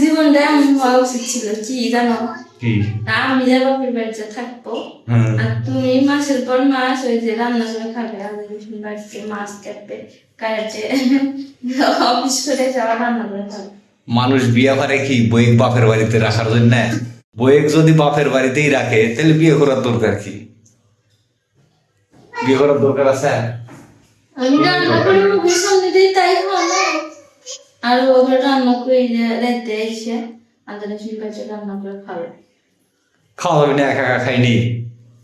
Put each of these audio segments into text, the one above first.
জীবনটা এমন হওয়া উচিত ছিল কি জানো? কি? আমি যে বাপের বাড়িতে থাকব হ্যাঁ। আর তুমি মাসের পর মাস ওই যে রান্না করে খাবে বাড়িতে মাছ কাটবে কাটে অফিস করে যাওয়া রান্না করে খাবে। মানুষ বিয়ে করে কি বইয়ের বাপের বাড়িতে রাখার জন্য? বইয়ের যদি বাপের বাড়িতেই রাখে তাহলে বিয়ে করার দরকার কি? বিয়ে করার দরকার আছে? আমি রান্না করে মুখের সামনে দিই তাই আর ওগুলো রান্না করে রাতে এসে আমাদের রসুন বাড়িতে রান্না করে খাবে। খাওয়া যাবে না একা একা খাইনি।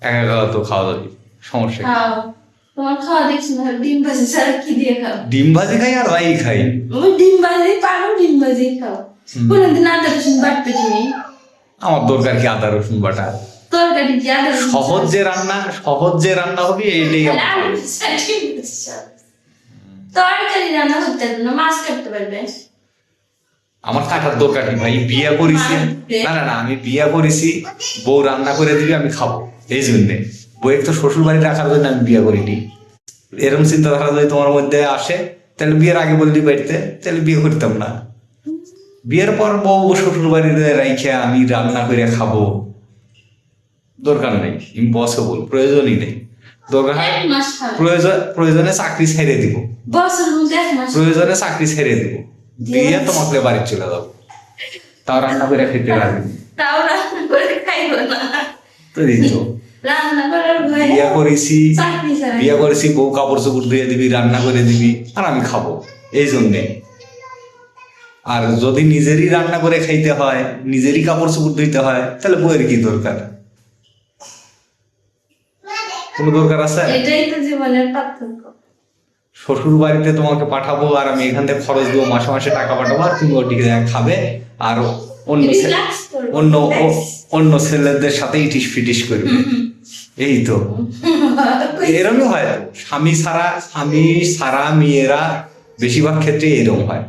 একা একা তো খাওয়া যাবে সমস্যা খাও। তোমার খাওয়া দেখছি না ডিম ভাজি ছাড়া কি দিয়ে খাও? ডিম ভাজি খাই আর রাই খাই। ওই ডিম ভাজি পারো ডিম ভাজি খাও। কোনদিন আদা রসুন বাটবে তুমি? আমার দরকার কি আদা রসুন বাটা? সহজ যে রান্না সহজ যে রান্না হবে এইটাই তরকারি রান্না করতে পারবে না, মাছ কাটতে পারবে। আমার কাটার দরকার কি ভাই? বিয়ে করেছি। না না না, আমি বিয়ে করেছি, বউ রান্না করে দিবি, আমি খাব। এই জন্যে। বউয়ের তো শ্বশুর বাড়ি রাখার জন্য আমি বিয়ে করিনি। এরকম চিন্তাধারা যদি তোমার মধ্যে আসে, তাহলে বিয়ের আগে বললি বাড়িতে, তাহলে বিয়ে করতাম না। বিয়ের পর বউ শ্বশুর বাড়িতে রাইখে আমি রান্না করে খাব। দরকার নেই ইম্পসিবল প্রয়োজনই নেই। দরকার হয় প্রয়োজন প্রয়োজনে চাকরি ছেড়ে দিব। প্রয়োজনে চাকরি ছেড়ে দিব। দিয়ে তোমাকে বাড়ি চলে যাব। তাও রান্না করে খেতে পারবি তাও রান্না করে খাইব না। তো এই তো রান্না করার ভয়ে বিয়ে করেছি। বিয়ে করেছি বউ কাপড় চোপড় ধুয়ে দিবি রান্না করে দিবি আর আমি খাব। এই জন্যে। আর যদি নিজেরই রান্না করে খাইতে হয় নিজেরই কাপড় চোপড় ধুইতে হয় তাহলে বউয়ের কি দরকার? কোনো দরকার আছে? এটাই তো জীবনের পার্থক্য। শ্বশুর বাড়িতে তোমাকে পাঠাবো আর আমি এখান থেকে খরচ দেবো মাসে মাসে টাকা পাঠাবো আর তুমি ওটিকে খাবে আর অন্য অন্য অন্য ছেলেদের সাথে ইটিস ফিটিস করবে। এই তো। এরকমই হয়। স্বামী ছাড়া স্বামী ছাড়া মেয়েরা বেশিরভাগ ক্ষেত্রে এরকম হয়।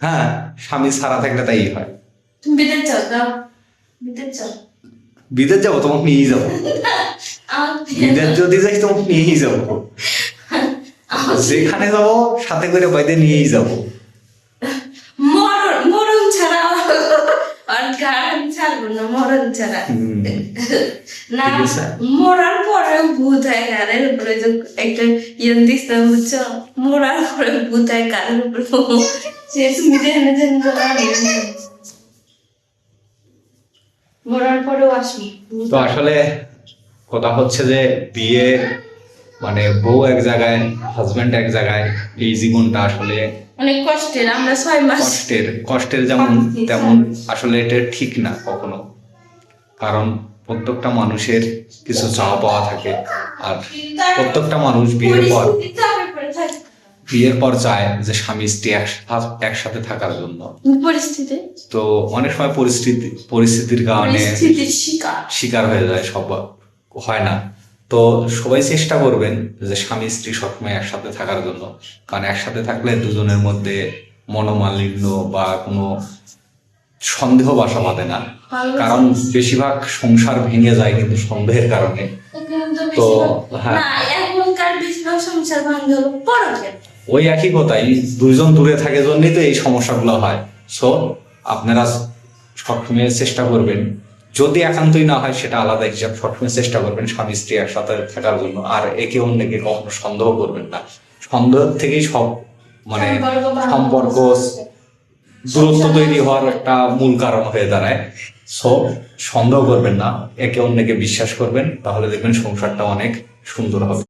হ্যাঁ স্বামী ছাড়া থাকলে তাই হয়। বিদেশ যাব তোমাকে নিয়ে যাব। বিদেশ যদি যাই তোমাকে নিয়েই যাব। যেখানে যাব সাথে করে বাইরে নিয়েই যাব। মরণ মরণ ছাড়া। আর গান ছাড়বো না মরণ ছাড়া। না মরার পরে ভূত হয় গানের উপরে একটা ইয়ে বুঝছ? মরার পরে ভূত হয় গানের উপরে? সে তুমি জেনে জেনে বলো আমি জানি। মরার পরেও আসবি। ভূত তো আসলে কথা হচ্ছে যে বিয়ে মানে বউ এক জায়গায় হাজবেন্ড এক জায়গায় এই জীবনটা আসলে অনেক কষ্টের আমরা ছয় মাস কষ্টের কষ্টের যেমন তেমন আসলে এটা ঠিক না কখনো। কারণ প্রত্যেকটা মানুষের কিছু চাওয়া পাওয়া থাকে আর প্রত্যেকটা মানুষ বিয়ের পর। বিয়ের পর চায় যে স্বামী স্ত্রী একসা- একসাথে থাকার জন্য। পরিস্থিতি? তো অনেক সময় পরিস্থিতি পরিস্থিতির কারণে শিকার। শিকার হয়ে যায় সব হয় না। তো সবাই চেষ্টা করবেন যে স্বামী স্ত্রী সবসময় একসাথে থাকার জন্য। কারণ একসাথে থাকলে দুজনের মধ্যে মনোমালিন্য বা কোনো সন্দেহ বাসা বাঁধে না। কারণ বেশিরভাগ সংসার ভেঙে যায় কিন্তু সন্দেহের কারণে। তো, হ্যাঁ। ওই একই কথাই দুইজন দূরে থাকে জন্যই তো এই সমস্যাগুলো হয়। সো আপনারা সবসময় চেষ্টা করবেন যদি একান্তই না হয় সেটা আলাদা হিসাব সবসময় চেষ্টা করবেন স্বামী স্ত্রী একসাথে থাকার জন্য। আর একে অন্যকে কখনো সন্দেহ করবেন না। সন্দেহ থেকেই সব মানে সম্পর্ক দূরত্ব তৈরি হওয়ার একটা মূল কারণ হয়ে দাঁড়ায়। সো সন্দেহ করবেন না। একে অন্যকে বিশ্বাস করবেন তাহলে দেখবেন সংসারটা অনেক সুন্দর হবে।